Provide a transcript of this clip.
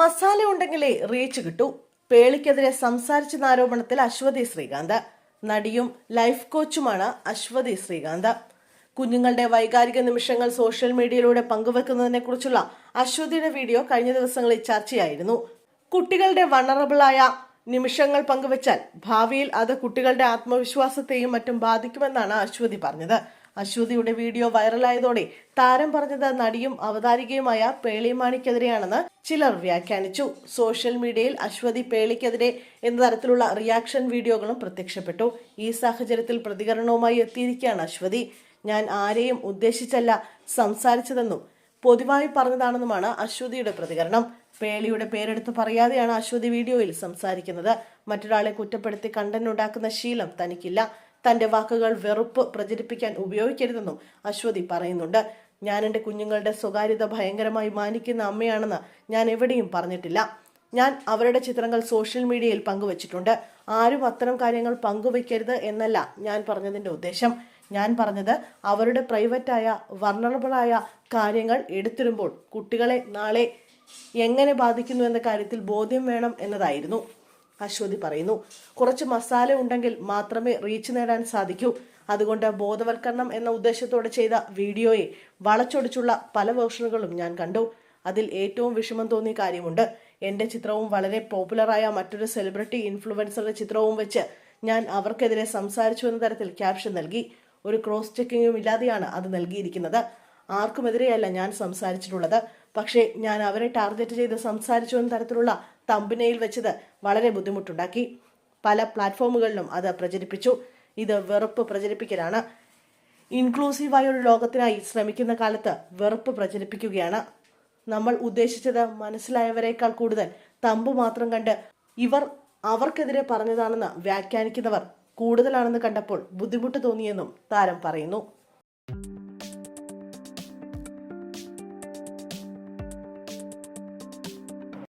മസാല ഉണ്ടെങ്കിലേ റീച്ച് കിട്ടൂ. പേളിക്കെതിരെ സംസാരിച്ചെന്ന ആരോപണത്തിൽ അശ്വതി ശ്രീകാന്ത്. നടിയും ലൈഫ് കോച്ചുമാണ് അശ്വതി ശ്രീകാന്ത്. കുഞ്ഞുങ്ങളുടെ വൈകാരിക നിമിഷങ്ങൾ സോഷ്യൽ മീഡിയയിലൂടെ പങ്കുവെക്കുന്നതിനെ കുറിച്ചുള്ള അശ്വതിയുടെ വീഡിയോ കഴിഞ്ഞ ദിവസങ്ങളിൽ ചർച്ചയായിരുന്നു. കുട്ടികളുടെ വണറബിളായ നിമിഷങ്ങൾ പങ്കുവച്ചാൽ ഭാവിയിൽ അത് കുട്ടികളുടെ ആത്മവിശ്വാസത്തെയും മറ്റും ബാധിക്കുമെന്നാണ് അശ്വതി പറഞ്ഞത്. അശ്വതിയുടെ വീഡിയോ വൈറലായതോടെ താരം പറഞ്ഞത് നടിയും അവതാരികയുമായ പേളിമാണിക്കെതിരെയാണെന്ന് ചിലർ വ്യാഖ്യാനിച്ചു. സോഷ്യൽ മീഡിയയിൽ അശ്വതി പേളിക്കെതിരെ എന്ന തരത്തിലുള്ള റിയാക്ഷൻ വീഡിയോകളും പ്രത്യക്ഷപ്പെട്ടു. ഈ സാഹചര്യത്തിൽ പ്രതികരണവുമായി എത്തിയിരിക്കുകയാണ് അശ്വതി. ഞാൻ ആരെയും ഉദ്ദേശിച്ചല്ല സംസാരിച്ചതെന്നും പൊതുവായി പറഞ്ഞതാണെന്നുമാണ് അശ്വതിയുടെ പ്രതികരണം. പേളിയുടെ പേരെടുത്ത് പറയാതെയാണ് അശ്വതി വീഡിയോയിൽ സംസാരിക്കുന്നത്. മറ്റൊരാളെ കുറ്റപ്പെടുത്തി കണ്ടന്റ് ഉണ്ടാക്കുന്ന ശീലം തനിക്കില്ല. തന്റെ വാക്കുകൾ വെറുപ്പ് പ്രചരിപ്പിക്കാൻ ഉപയോഗിക്കരുതെന്നും അശ്വതി പറയുന്നുണ്ട്. ഞാൻ എന്റെ കുഞ്ഞുങ്ങളുടെ സ്വകാര്യത ഭയങ്കരമായി മാനിക്കുന്ന അമ്മയാണെന്ന് ഞാൻ എവിടെയും പറഞ്ഞിട്ടില്ല. ഞാൻ അവരുടെ ചിത്രങ്ങൾ സോഷ്യൽ മീഡിയയിൽ പങ്കുവച്ചിട്ടുണ്ട്. ആരും അത്തരം കാര്യങ്ങൾ പങ്കുവയ്ക്കരുത് എന്നല്ല ഞാൻ പറഞ്ഞതിന്റെ ഉദ്ദേശം. ഞാൻ പറഞ്ഞത് അവരുടെ പ്രൈവറ്റായ വർണറബിളായ കാര്യങ്ങൾ എടുത്തിടുമ്പോൾ കുട്ടികളെ നാളെ എങ്ങനെ ബാധിക്കുന്നു എന്ന കാര്യത്തിൽ ബോധ്യം വേണം എന്നതായിരുന്നു. അശ്വതി പറയുന്നു. കുറച്ച് മസാല ഉണ്ടെങ്കിൽ മാത്രമേ റീച്ച് നേടാൻ സാധിക്കൂ. അതുകൊണ്ട് ബോധവൽക്കരണം എന്ന ഉദ്ദേശത്തോടെ ചെയ്ത വീഡിയോയെ വളച്ചൊടിച്ചുള്ള പല വേർഷനുകളും ഞാൻ കണ്ടു. അതിൽ ഏറ്റവും വിഷമം തോന്നിയ കാര്യമുണ്ട്. എന്റെ ചിത്രവും വളരെ പോപ്പുലറായ മറ്റൊരു സെലിബ്രിറ്റി ഇൻഫ്ലുവൻസറുടെ ചിത്രവും വെച്ച് ഞാൻ അവർക്കെതിരെ സംസാരിച്ചു എന്ന തരത്തിൽ ക്യാപ്ഷൻ നൽകി. ഒരു ക്രോസ് ചെക്കിങ്ങും ഇല്ലാതെയാണ് അത് നൽകിയിരിക്കുന്നത്. ആർക്കുമെതിരെയല്ല ഞാൻ സംസാരിച്ചിട്ടുള്ളത്. പക്ഷേ ഞാൻ അവരെ ടാർഗറ്റ് ചെയ്ത് സംസാരിച്ചു എന്ന തരത്തിലുള്ള തമ്പിനയിൽ വെച്ചത് വളരെ ബുദ്ധിമുട്ടുണ്ടാക്കി. പല പ്ലാറ്റ്ഫോമുകളിലും അത് പ്രചരിപ്പിച്ചു. ഇത് വെറുപ്പ് പ്രചരിപ്പിക്കലാണ്. ഇൻക്ലൂസീവായ ഒരു ലോകത്തിനായി ശ്രമിക്കുന്ന കാലത്ത് വെറുപ്പ് പ്രചരിപ്പിക്കുകയാണ്. നമ്മൾ ഉദ്ദേശിച്ചത് മനസ്സിലായവരെക്കാൾ കൂടുതൽ തമ്പ് മാത്രം കണ്ട് ഇവർ അവർക്കെതിരെ പറഞ്ഞതാണെന്ന് വ്യാഖ്യാനിക്കുന്നവർ കൂടുതലാണെന്ന് കണ്ടപ്പോൾ ബുദ്ധിമുട്ട് തോന്നിയെന്നും താരം പറയുന്നു.